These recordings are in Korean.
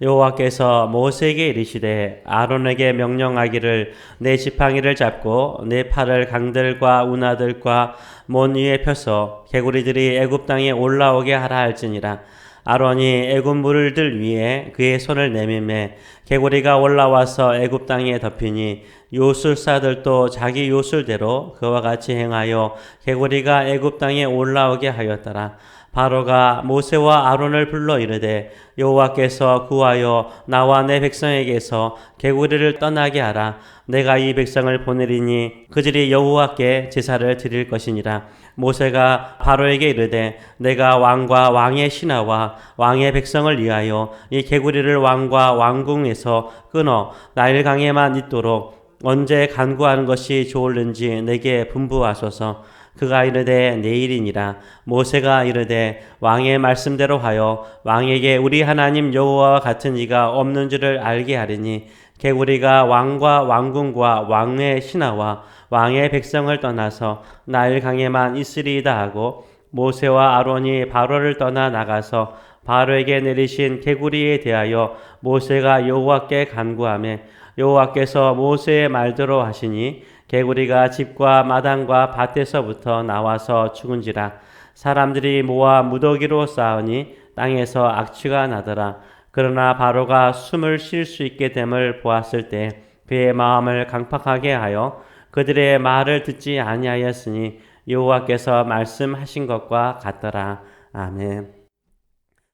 여호와께서 모세에게 이르시되 아론에게 명령하기를 내 지팡이를 잡고 내 팔을 강들과 운하들과 먼 위에 펴서 개구리들이 애굽 땅에 올라오게 하라 할지니라. 아론이 애굽 물들 위에 그의 손을 내밀매 개구리가 올라와서 애굽 땅에 덮이니 요술사들도 자기 요술대로 그와 같이 행하여 개구리가 애굽 땅에 올라오게 하였더라 바로가 모세와 아론을 불러 이르되 여호와께서 구하여 나와 내 백성에게서 개구리를 떠나게 하라. 내가 이 백성을 보내리니 그들이 여호와께 제사를 드릴 것이니라. 모세가 바로에게 이르되 내가 왕과 왕의 신하와 왕의 백성을 위하여 이 개구리를 왕과 왕궁에서 끊어 나일강에만 있도록 언제 간구하는 것이 좋을는지 내게 분부하소서 그가 이르되 내일이니라. 모세가 이르되 왕의 말씀대로 하여 왕에게 우리 하나님 여호와와 같은 이가 없는 줄을 알게 하리니 개구리가 왕과 왕궁과 왕의 신하와 왕의 백성을 떠나서 나일 강에만 있으리이다 하고 모세와 아론이 바로를 떠나 나가서 바로에게 내리신 개구리에 대하여 모세가 여호와께 간구하며 여호와께서 모세의 말대로 하시니 개구리가 집과 마당과 밭에서부터 나와서 죽은지라 사람들이 모아 무더기로 쌓으니 땅에서 악취가 나더라 그러나 바로가 숨을 쉴 수 있게 됨을 보았을 때 그의 마음을 강팍하게 하여 그들의 말을 듣지 아니하였으니 여호와께서 말씀하신 것과 같더라 아멘.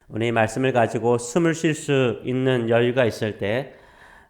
오늘 이 말씀을 가지고 숨을 쉴 수 있는 여유가 있을 때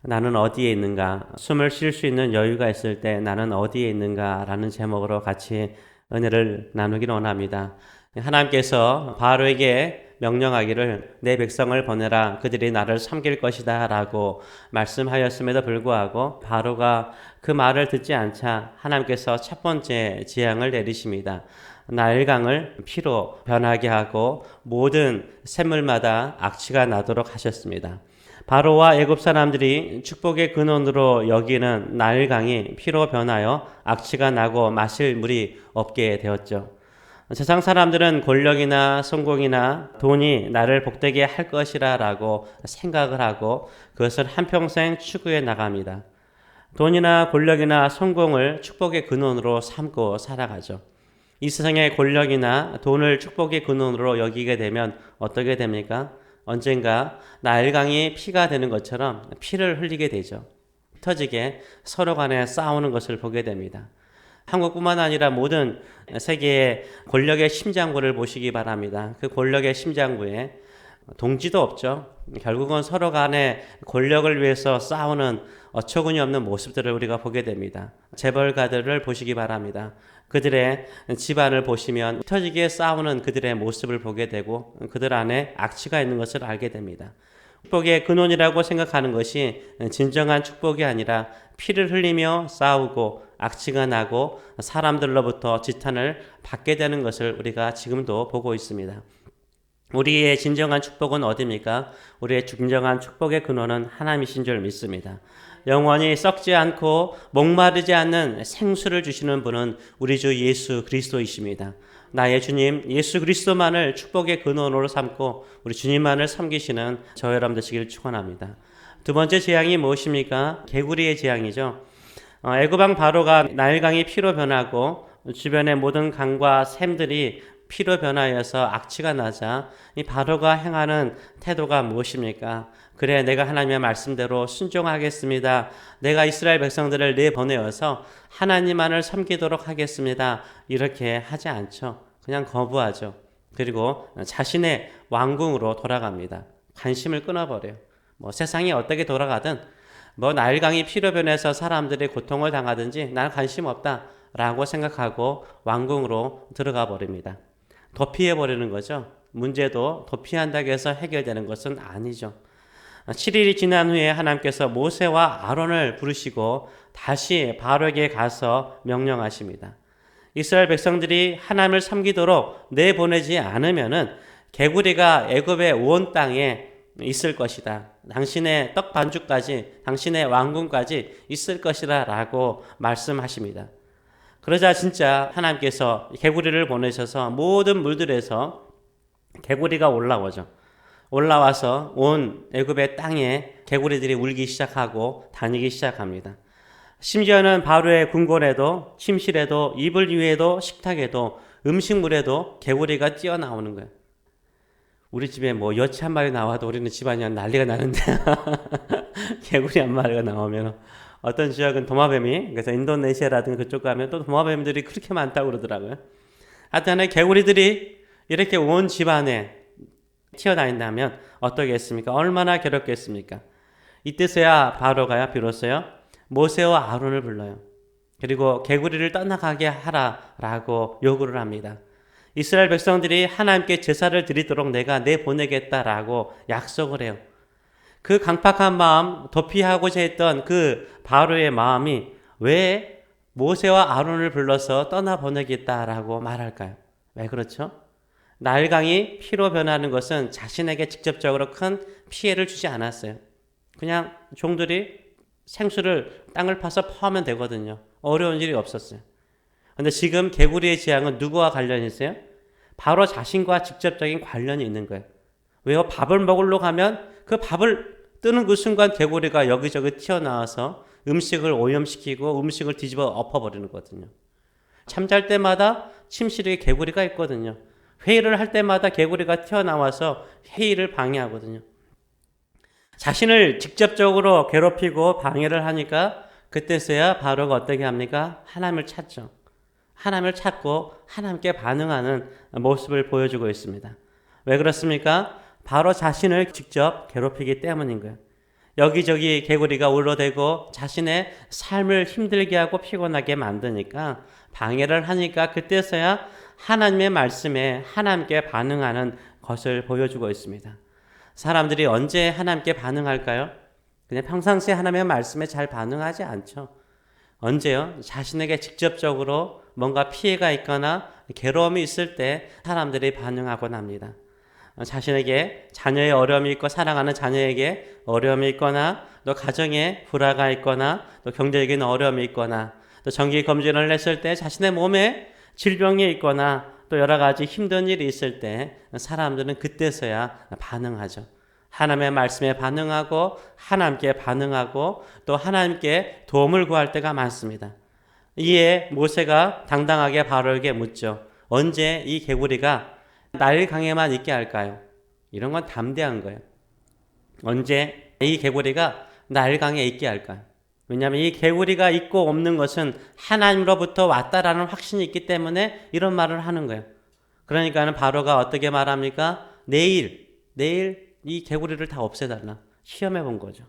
나는 어디에 있는가? 숨을 쉴 수 있는 여유가 있을 때 나는 어디에 있는가 라는 제목으로 같이 은혜를 나누기를 원합니다. 하나님께서 바로에게 명령하기를 내 백성을 보내라 그들이 나를 섬길 것이다 라고 말씀하였음에도 불구하고 바로가 그 말을 듣지 않자 하나님께서 첫 번째 재앙을 내리십니다. 나일강을 피로 변하게 하고 모든 샘물마다 악취가 나도록 하셨습니다. 바로와 애굽 사람들이 축복의 근원으로 여기는 나일강이 피로 변하여 악취가 나고 마실 물이 없게 되었죠. 세상 사람들은 권력이나 성공이나 돈이 나를 복되게 할 것이라라고 생각을 하고 그것을 한평생 추구해 나갑니다. 돈이나 권력이나 성공을 축복의 근원으로 삼고 살아가죠. 이 세상의 권력이나 돈을 축복의 근원으로 여기게 되면 어떻게 됩니까? 언젠가 나일강이 피가 되는 것처럼 피를 흘리게 되죠. 터지게 서로 간에 싸우는 것을 보게 됩니다. 한국뿐만 아니라 모든 세계의 권력의 심장부를 보시기 바랍니다. 그 권력의 심장부에 동지도 없죠. 결국은 서로 간에 권력을 위해서 싸우는 어처구니 없는 모습들을 우리가 보게 됩니다. 재벌가들을 보시기 바랍니다. 그들의 집안을 보시면 터지게 싸우는 그들의 모습을 보게 되고 그들 안에 악취가 있는 것을 알게 됩니다. 축복의 근원이라고 생각하는 것이 진정한 축복이 아니라 피를 흘리며 싸우고 악취가 나고 사람들로부터 지탄을 받게 되는 것을 우리가 지금도 보고 있습니다. 우리의 진정한 축복은 어디입니까? 우리의 진정한 축복의 근원은 하나님이신 줄 믿습니다. 영원히 썩지 않고 목마르지 않는 생수를 주시는 분은 우리 주 예수 그리스도이십니다. 나의 주님 예수 그리스도만을 축복의 근원으로 삼고 우리 주님만을 섬기시는 저 여러분 되시기를 축원합니다. 두 번째 재앙이 무엇입니까? 개구리의 재앙이죠. 어, 애굽왕 바로가 나일강이 피로 변하고 주변의 모든 강과 샘들이 피로 변하여서 악취가 나자 이 바로가 행하는 태도가 무엇입니까? 그래 내가 하나님의 말씀대로 순종하겠습니다. 내가 이스라엘 백성들을 내보내어서 하나님만을 섬기도록 하겠습니다. 이렇게 하지 않죠. 그냥 거부하죠. 그리고 자신의 왕궁으로 돌아갑니다. 관심을 끊어버려요. 뭐 세상이 어떻게 돌아가든 뭐 나일강이 피로 변해서 사람들이 고통을 당하든지 난 관심 없다라고 생각하고 왕궁으로 들어가 버립니다. 도피해 버리는 거죠. 문제도 도피한다고 해서 해결되는 것은 아니죠. 7일이 지난 후에 하나님께서 모세와 아론을 부르시고 다시 바로에게 가서 명령하십니다. 이스라엘 백성들이 하나님을 섬기도록 내보내지 않으면은 개구리가 애굽의 온 땅에 있을 것이다. 당신의 떡 반죽까지, 당신의 왕궁까지 있을 것이다라고 말씀하십니다. 그러자 진짜 하나님께서 개구리를 보내셔서 모든 물들에서 개구리가 올라오죠. 올라와서 온 애굽의 땅에 개구리들이 울기 시작하고 다니기 시작합니다. 심지어는 바로의 궁궐에도 침실에도 이불 위에도 식탁에도 음식물에도 개구리가 뛰어나오는 거예요. 우리 집에 뭐 여치 한 마리 나와도 우리는 집안이 난리가 나는데 개구리 한 마리가 나오면 어떤 지역은 도마뱀이 그래서 인도네시아라든가 그쪽 가면 또 도마뱀들이 그렇게 많다고 그러더라고요. 하여튼 개구리들이 이렇게 온 집안에 튀어다닌다면 어떻겠습니까? 얼마나 괴롭겠습니까? 이때서야 바로가야 비로소요 모세와 아론을 불러요. 그리고 개구리를 떠나가게 하라라고 요구를 합니다. 이스라엘 백성들이 하나님께 제사를 드리도록 내가 내 보내겠다라고 약속을 해요. 그 강팍한 마음, 도피하고자 했던 그 바로의 마음이 왜 모세와 아론을 불러서 떠나 보내겠다라고 말할까요? 왜 그렇죠? 날강이 피로 변하는 것은 자신에게 직접적으로 큰 피해를 주지 않았어요. 그냥 종들이 생수를 땅을 파서 퍼하면 되거든요. 어려운 일이 없었어요. 근데 지금 개구리의 재앙은 누구와 관련이 있어요? 바로 자신과 직접적인 관련이 있는 거예요. 왜요? 밥을 먹으러 가면 그 밥을 뜨는 그 순간 개구리가 여기저기 튀어나와서 음식을 오염시키고 음식을 뒤집어 엎어버리는 거거든요. 잠잘 때마다 침실에 개구리가 있거든요. 회의를 할 때마다 개구리가 튀어나와서 회의를 방해하거든요. 자신을 직접적으로 괴롭히고 방해를 하니까 그때서야 바로가 어떻게 합니까? 하나님을 찾죠. 하나님을 찾고 하나님께 반응하는 모습을 보여주고 있습니다. 왜 그렇습니까? 바로 자신을 직접 괴롭히기 때문인 거예요. 여기저기 개구리가 울러대고 자신의 삶을 힘들게 하고 피곤하게 만드니까 방해를 하니까 그때서야 하나님의 말씀에 하나님께 반응하는 것을 보여주고 있습니다. 사람들이 언제 하나님께 반응할까요? 그냥 평상시에 하나님의 말씀에 잘 반응하지 않죠. 언제요? 자신에게 직접적으로 뭔가 피해가 있거나 괴로움이 있을 때 사람들이 반응하곤 합니다. 자신에게 자녀의 어려움이 있고 사랑하는 자녀에게 어려움이 있거나 또 가정에 불화가 있거나 또 경제적인 어려움이 있거나 또 정기 검진을 했을 때 자신의 몸에 질병이 있거나 또 여러 가지 힘든 일이 있을 때 사람들은 그때서야 반응하죠. 하나님의 말씀에 반응하고 하나님께 반응하고 또 하나님께 도움을 구할 때가 많습니다. 이에 모세가 당당하게 바로에게 묻죠. 언제 이 개구리가 날강에만 있게 할까요? 이런 건 담대한 거예요. 언제 이 개구리가 날강에 있게 할까요? 왜냐하면 이 개구리가 있고 없는 것은 하나님으로부터 왔다라는 확신이 있기 때문에 이런 말을 하는 거예요. 그러니까는 바로가 어떻게 말합니까? 내일, 내일 이 개구리를 다 없애달라. 시험해 본 거죠.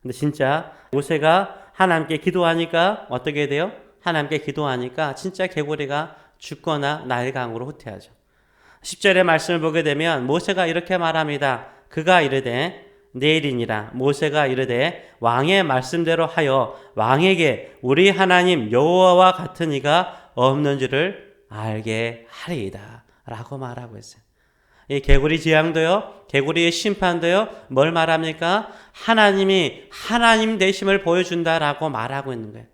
근데 진짜 모세가 하나님께 기도하니까 어떻게 돼요? 하나님께 기도하니까 진짜 개구리가 죽거나 날강으로 후퇴하죠. 10절의 말씀을 보게 되면 모세가 이렇게 말합니다. 그가 이르되 내일이니라 모세가 이르되 왕의 말씀대로 하여 왕에게 우리 하나님 여호와와 같은 이가 없는 줄을 알게 하리이다 라고 말하고 있어요. 이 개구리 재앙도요, 개구리의 심판도요, 뭘 말합니까? 하나님이 하나님 되심을 보여준다라고 말하고 있는 거예요.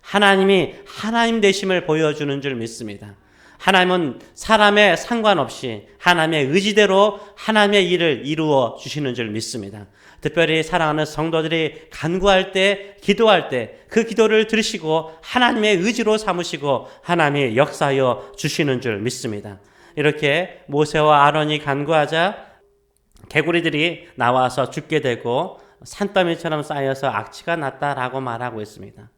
하나님이 하나님 되심을 보여주는 줄 믿습니다. 하나님은 사람의 상관없이 하나님의 의지대로 하나님의 일을 이루어 주시는 줄 믿습니다. 특별히 사랑하는 성도들이 간구할 때, 기도할 때 그 기도를 들으시고 하나님의 의지로 삼으시고 하나님의 역사여 주시는 줄 믿습니다. 이렇게 모세와 아론이 간구하자 개구리들이 나와서 죽게 되고 산더미처럼 쌓여서 악취가 났다라고 말하고 있습니다.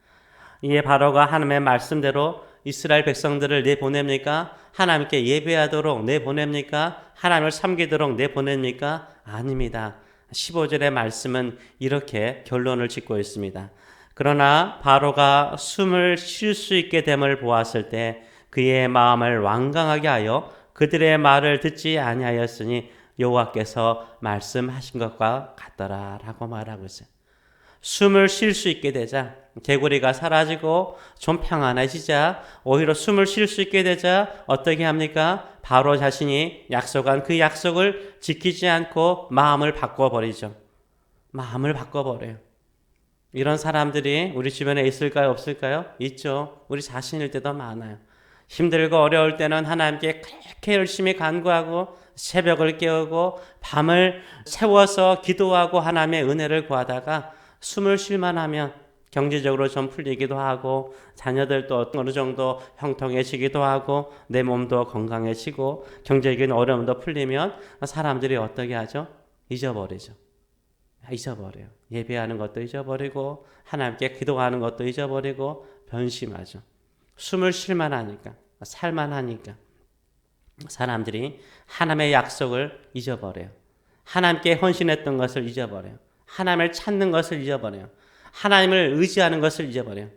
이에 바로가 하나님의 말씀대로 이스라엘 백성들을 내보냅니까? 하나님께 예배하도록 내보냅니까? 하나님을 섬기도록 내보냅니까? 아닙니다. 15절의 말씀은 이렇게 결론을 짓고 있습니다. 그러나 바로가 숨을 쉴 수 있게 됨을 보았을 때 그의 마음을 완강하게 하여 그들의 말을 듣지 아니하였으니 여호와께서 말씀하신 것과 같더라라고 말하고 있어요. 숨을 쉴 수 있게 되자 개구리가 사라지고 좀 평안해지자 오히려 숨을 쉴 수 있게 되자 어떻게 합니까? 바로 자신이 약속한 그 약속을 지키지 않고 마음을 바꿔버리죠. 마음을 바꿔버려요. 이런 사람들이 우리 주변에 있을까요? 없을까요? 있죠. 우리 자신일 때도 많아요. 힘들고 어려울 때는 하나님께 그렇게 열심히 간구하고 새벽을 깨우고 밤을 세워서 기도하고 하나님의 은혜를 구하다가 숨을 쉴만 하면 경제적으로 좀 풀리기도 하고 자녀들도 어느 정도 형통해지기도 하고 내 몸도 건강해지고 경제적인 어려움도 풀리면 사람들이 어떻게 하죠? 잊어버리죠. 잊어버려요. 예배하는 것도 잊어버리고 하나님께 기도하는 것도 잊어버리고 변심하죠. 숨을 쉴만 하니까 살만 하니까 사람들이 하나님의 약속을 잊어버려요. 하나님께 헌신했던 것을 잊어버려요. 하나님을 찾는 것을 잊어버려요. 하나님을 의지하는 것을 잊어버려요.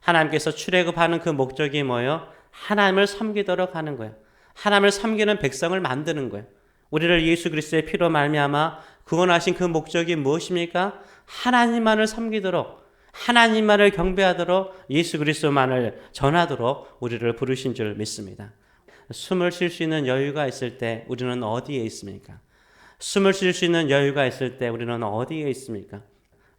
하나님께서 출애굽하는 그 목적이 뭐예요? 하나님을 섬기도록 하는 거예요. 하나님을 섬기는 백성을 만드는 거예요. 우리를 예수 그리스도의 피로 말미암아 구원하신 그 목적이 무엇입니까? 하나님만을 섬기도록 하나님만을 경배하도록 예수 그리스도만을 전하도록 우리를 부르신 줄 믿습니다. 숨을 쉴 수 있는 여유가 있을 때 우리는 어디에 있습니까? 숨을 쉴 수 있는 여유가 있을 때 우리는 어디에 있습니까?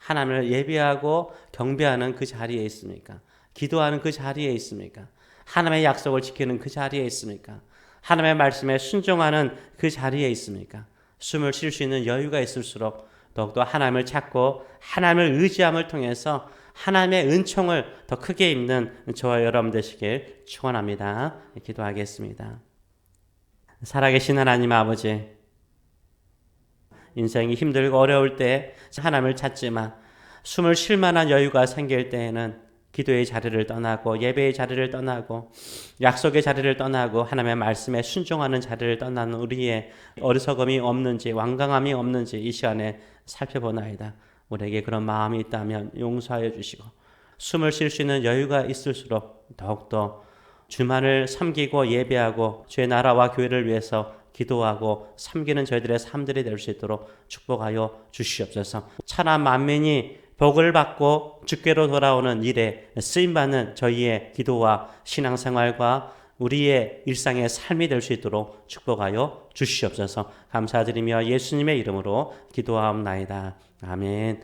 하나님을 예배하고 경배하는 그 자리에 있습니까? 기도하는 그 자리에 있습니까? 하나님의 약속을 지키는 그 자리에 있습니까? 하나님의 말씀에 순종하는 그 자리에 있습니까? 숨을 쉴 수 있는 여유가 있을수록 더욱더 하나님을 찾고 하나님을 의지함을 통해서 하나님의 은총을 더 크게 입는 저와 여러분 되시길 축원합니다. 기도하겠습니다. 살아계신 하나님 아버지 인생이 힘들고 어려울 때 하나님을 찾지만 숨을 쉴 만한 여유가 생길 때에는 기도의 자리를 떠나고 예배의 자리를 떠나고 약속의 자리를 떠나고 하나님의 말씀에 순종하는 자리를 떠나는 우리의 어리석음이 없는지 완강함이 없는지 이 시간에 살펴보나이다. 우리에게 그런 마음이 있다면 용서하여 주시고 숨을 쉴 수 있는 여유가 있을수록 더욱더 주만을 섬기고 예배하고 주의 나라와 교회를 위해서 기도하고 섬기는 저희들의 삶들이 될 수 있도록 축복하여 주시옵소서. 천한 만민이 복을 받고 주께로 돌아오는 일에 쓰임받는 저희의 기도와 신앙생활과 우리의 일상의 삶이 될 수 있도록 축복하여 주시옵소서. 감사드리며 예수님의 이름으로 기도하옵나이다. 아멘.